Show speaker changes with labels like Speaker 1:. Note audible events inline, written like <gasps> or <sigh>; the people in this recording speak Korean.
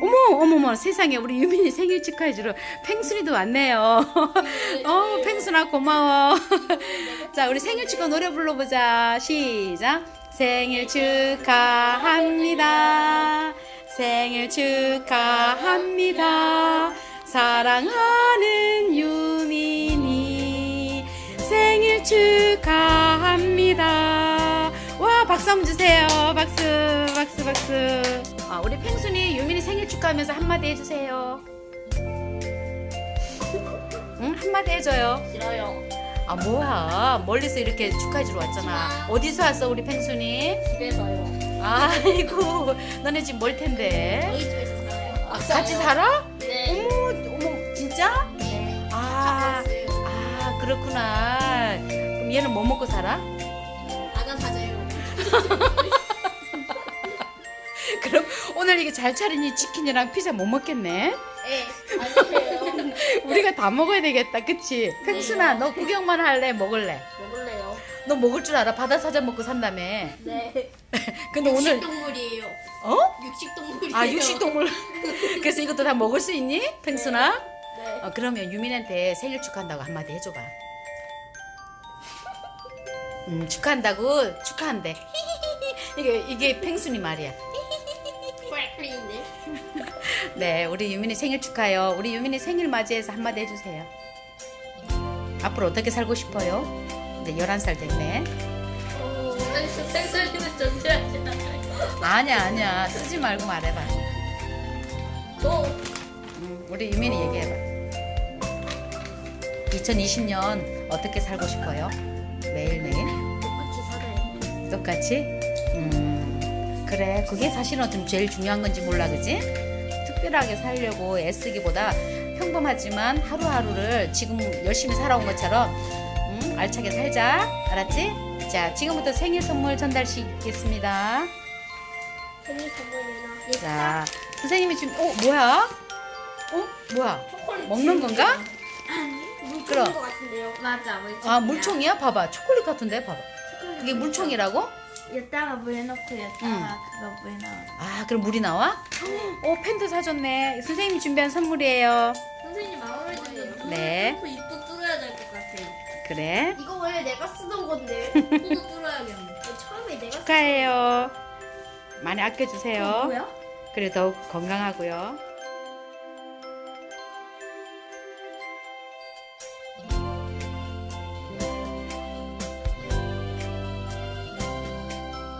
Speaker 1: 어머 어머머 세상에 우리 유민이 생일 축하해주러 펭순이도 왔네요. <laughs> 어 펭순아 고마워. <laughs> 자 우리 생일 축하 노래 불러보자. 시작. 생일 축하합니다. 생일 축하합니다. 사랑하는 유민이 생일 축하합니다. 와 박수 한번 주세요. 박수 박수 박수. 하하면서 한마디 해주세요. 응 한마디 해줘요.
Speaker 2: 싫어요.
Speaker 1: 아 뭐야 멀리서 이렇게 축하해 주러 왔잖아. 어디서 왔어 우리 펭순이?
Speaker 2: 집에서요.
Speaker 1: 아이고 너네 집 멀 텐데.
Speaker 2: 저희 집에서 살아요.
Speaker 1: 아, 같이 살아?
Speaker 2: 네.
Speaker 1: 어머 어머 진짜?
Speaker 2: 네.
Speaker 1: 아, 아 그렇구나. 그럼 얘는 뭐 먹고 살아?
Speaker 2: 아가 사줘요. <laughs> <laughs>
Speaker 1: 그럼 오늘 이게 잘 차리니 치킨이랑 피자 못 먹겠네.
Speaker 2: 네. 아니에요. <laughs>
Speaker 1: 우리가 다 먹어야 되겠다, 그치? 펭순아, 너 구경만 할래? 먹을래?
Speaker 2: 먹을래요?
Speaker 1: 너 먹을 줄 알아? 바다 사자 먹고 산다며.
Speaker 2: 네. <laughs>
Speaker 1: 근데 오늘
Speaker 2: 육식동물이에요.
Speaker 1: 어?
Speaker 2: 육식동물이에요.
Speaker 1: 아 육식동물. 그래서 이것도 다 먹을 수 있니, 펭순아?
Speaker 2: 네.
Speaker 1: 어, 그러면 유민한테 생일 축하한다고 한마디 해줘봐. 음, 축하한다고 축하한대. 이게 이게 펭순이 말이야. 네, 우리 유민이 생일 축하해요. 우리 유민이 생일 맞이해서 한마디 해주세요. 앞으로 어떻게 살고 싶어요? 이제 11살 됐네.
Speaker 2: 어, 생설리는 존재하지
Speaker 1: 아니야, 아니야. 쓰지 말고 말해봐.
Speaker 2: 또
Speaker 1: 음, 우리 유민이 얘기해봐. 2020년 어떻게 살고 싶어요? 매일매일?
Speaker 2: 똑같이 살아요.
Speaker 1: 똑같이? 음, 그래. 그게 사실은 좀 제일 중요한 건지 몰라, 그지? 특별하게 살려고 애쓰기보다 평범하지만 하루하루를 지금 열심히 살아온 것처럼 음, 알차게 살자. 알았지? 자, 지금부터 생일 선물 전달시키겠습니다.
Speaker 2: 생일 선물이나
Speaker 1: 자, 선생님이 지금, 어, 뭐야? 어, 뭐야?
Speaker 2: 초콜릿
Speaker 1: 먹는 건가?
Speaker 2: 물총인
Speaker 1: 그럼.
Speaker 2: 것 같은데요. 맞아, 물총.
Speaker 1: 아, 물총이야? 봐봐. 초콜릿 같은데? 봐봐. 그게 물총이라고?
Speaker 3: 여기다가 물에 넣고
Speaker 1: 응.
Speaker 3: 그거 물에 넣어.
Speaker 1: 아, 그럼 물이 나와? <gasps> 어, 펜도 사줬네. 선생님이 준비한 선물이에요.
Speaker 2: 선생님 마음을 주세요.
Speaker 1: 네.
Speaker 2: 또 입도 뚫어야 될 것 같아요.
Speaker 1: 그래.
Speaker 2: 이거 원래 내가 쓰던 건데 <laughs> 코도 뚫어야겠네. 이거 처음에 내가
Speaker 1: 축하해요. 많이 아껴주세요.
Speaker 3: 뭐야?
Speaker 1: 그래, 더욱 건강하고요.